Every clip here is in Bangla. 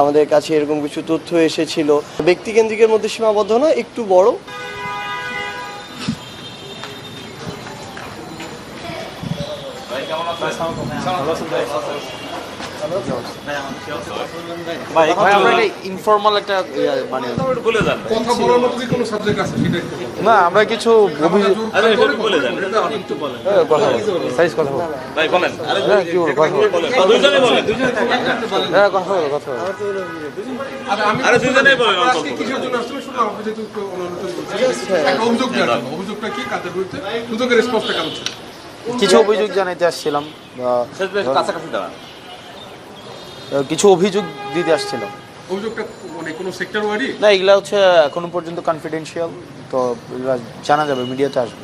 আমাদের কাছে এরকম কিছু তথ্য এসেছিল। ব্যক্তিকেন্দ্রিকের মধ্যে সীমাবদ্ধ না একটু বড়। ভাই আমরা একটা ইনফর্মাল একটা মানে বলে যান কথা বলার মতো কি কোনো সাবজেক্ট আছে সেটা একটু না আমরা কিছু অভিযোগ আরে বলে যান কথা বলো। সাইজ কথা বলো। ভাই বলেন। কি বলো কথা বলো। দুজনে বলেন হ্যাঁ কথা বলো কথা বলো। আরে দুজনেই বলেন আজকে কিসের জন্য আসলে শুনলাম আপনি যেহেতু অনুরোধ করছেন অভিযোগ অভিযোগটা কি কাদের বিরুদ্ধে? দুদকের রেসপন্সটা কেমন ছিল? কিছু অভিযোগ জানাইতে আসছিলাম কাছাকাছি দাঁড়ান। কিছু অভিযোগ দিতে আসছিলাম অভিযোগটা মানে কোনো সেক্টর ওয়ারি না এগুলা হচ্ছে এখনও পর্যন্ত কনফিডেন্সিয়াল তো এগুলা জানা যাবে মিডিয়াতে আসবে।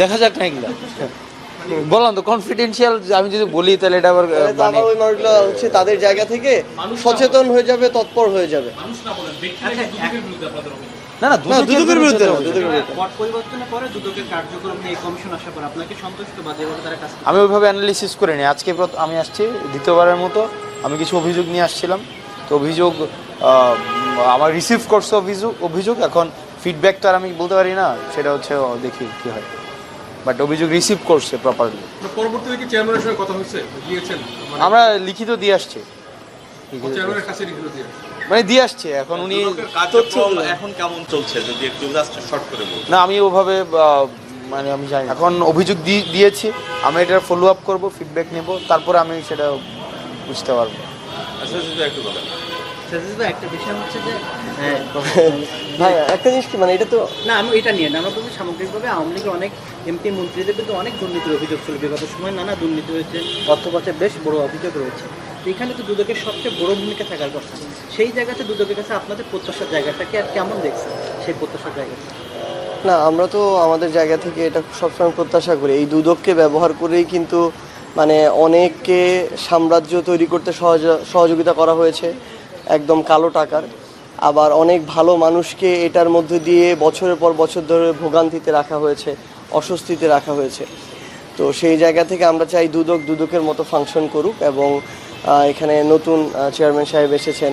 দেখা যাক না এগুলা। বললাম তো কনফিডেন্সিয়াল আমি যদি বলি তাহলে এটা আবার মানে ওই মানুষগুলো হচ্ছে তাদের জায়গা থেকে সচেতন হয়ে যাবে তৎপর হয়ে যাবে। না বিরুদ্ধে না দুদকের বিরুদ্ধে। পট পরিবর্তনের পরে দুদকের কার্যক্রম নিয়ে কমিশন আসার পর আপনাকে সন্তুষ্ট বা যেভাবে তারা কাজ আমি ওইভাবে অ্যানালিসিস করিনি আজকে আমি আসছি দ্বিতীয়বারের মতো। আমি কিছু অভিযোগ নিয়ে আসছিলাম। তো অভিযোগ আমার রিসিভ করছে অভিযোগ অভিযোগ। এখন ফিডব্যাক তো আর আমি বলতে পারি না। সেটা হচ্ছে দেখি কি হয়। বাট অভিযোগ রিসিভ করছে প্রপারলি পরবর্তীতে কি চেয়ারম্যানের সঙ্গে কথা হয়েছে? মানে আমরা লিখিত দিয়ে আসছি। মানে দিয়ে আসছে এখন উনি এখন কেমন চলছে? যদি একটু জাস্ট শর্ট করে না আমি ওভাবে মানে আমি জানি না। এখন অভিযোগ দিয়েছি আমি এটা ফলো আপ করব ফিডব্যাক নেব তারপরে আমি সেটা বুঝতে পারব। একটু বলেন। সাজেস ভাই, একটা বিষয় হচ্ছে যে হ্যাঁ, ভাই একটা জিনিস কি মানে এটা তো না আমি এটা নিয়ে না আমরা বলছি সামগ্রিকভাবে আওয়ামী লীগের অনেক এমপি মন্ত্রীদের কিন্তু অনেক দুর্নীতির অভিযোগ ছিল বিগত সময় নানা দুর্নীতি হয়েছে অর্থ পাচার বেশ বড় অভিযোগ রয়েছে। এখানে তো দুদকের সবচেয়ে বড় ভূমিকা থাকার কথা, সেই জায়গাতে দুদকের কাছে আপনাদের প্রত্যাশার জায়গাটাকে আর কেমন দেখছেন, সেই প্রত্যাশার জায়গাটা না, আমরা তো আমাদের জায়গা থেকে এটা সবসময় প্রত্যাশা করি। এই দুদককে ব্যবহার করেই কিন্তু মানে অনেককে সাম্রাজ্য তৈরি করতে সহযোগিতা করা হয়েছে, একদম কালো টাকার। আবার অনেক ভালো মানুষকে এটার মধ্যে দিয়ে বছরের পর বছর ধরে ভোগান্তিতে রাখা হয়েছে, অস্বস্তিতে রাখা হয়েছে। তো সেই জায়গা থেকে আমরা চাই দুদক দুদকের মতো ফাংশন করুক এবং এখানে নতুন চেয়ারম্যান সাহেব এসেছেন।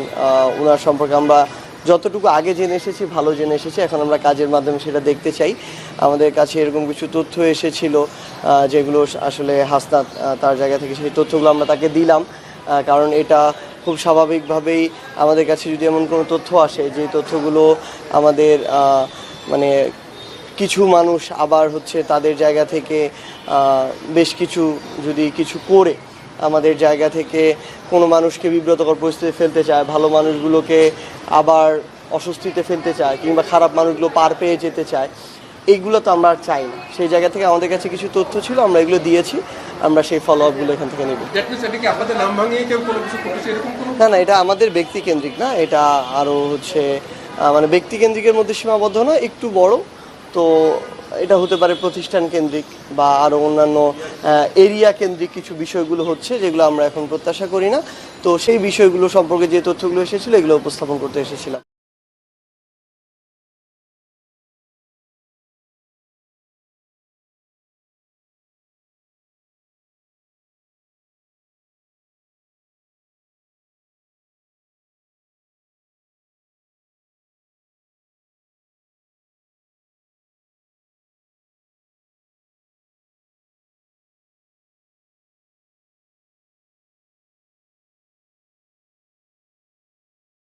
ওনার সম্পর্কে আমরা যতটুকু আগে জেনে এসেছি, ভালো জেনে এসেছি। এখন আমরা কাজের মাধ্যমে সেটা দেখতে চাই। আমাদের কাছে এরকম কিছু তথ্য এসেছিল যেগুলো আসলে হাসনাত তার জায়গা থেকে সেই তথ্যগুলো আমরা তাকে দিলাম। কারণ এটা খুব স্বাভাবিকভাবেই আমাদের কাছে যদি এমন কোনো তথ্য আসে, যে তথ্যগুলো আমাদের মানে কিছু মানুষ আবার হচ্ছে তাদের জায়গা থেকে বেশ কিছু যদি কিছু করে আমাদের জায়গা থেকে কোনো মানুষকে বিব্রতকর পরিস্থিতি ফেলতে চায় ভালো মানুষগুলোকে আবার অস্বস্তিতে ফেলতে চায় কিংবা খারাপ মানুষগুলো পার পেয়ে যেতে চায় এইগুলো তো আমরা আর চাই না। সেই জায়গা থেকে আমাদের কাছে কিছু তথ্য ছিল আমরা এগুলো দিয়েছি আমরা সেই ফলো আপগুলো এখান থেকে নেব। না না এটা আমাদের ব্যক্তিকেন্দ্রিক না এটা আরও হচ্ছে মানে ব্যক্তিকেন্দ্রিকের মধ্যে সীমাবদ্ধ না একটু বড় তো এটা হতে পারে প্রতিষ্ঠান কেন্দ্রিক বা আরও অন্যান্য এরিয়া কেন্দ্রিক কিছু বিষয়গুলো হচ্ছে যেগুলো আমরা এখন প্রত্যাশা করি না। তো সেই বিষয়গুলো সম্পর্কে যে তথ্যগুলো এসেছিল, এগুলো উপস্থাপন করতে এসেছিলাম।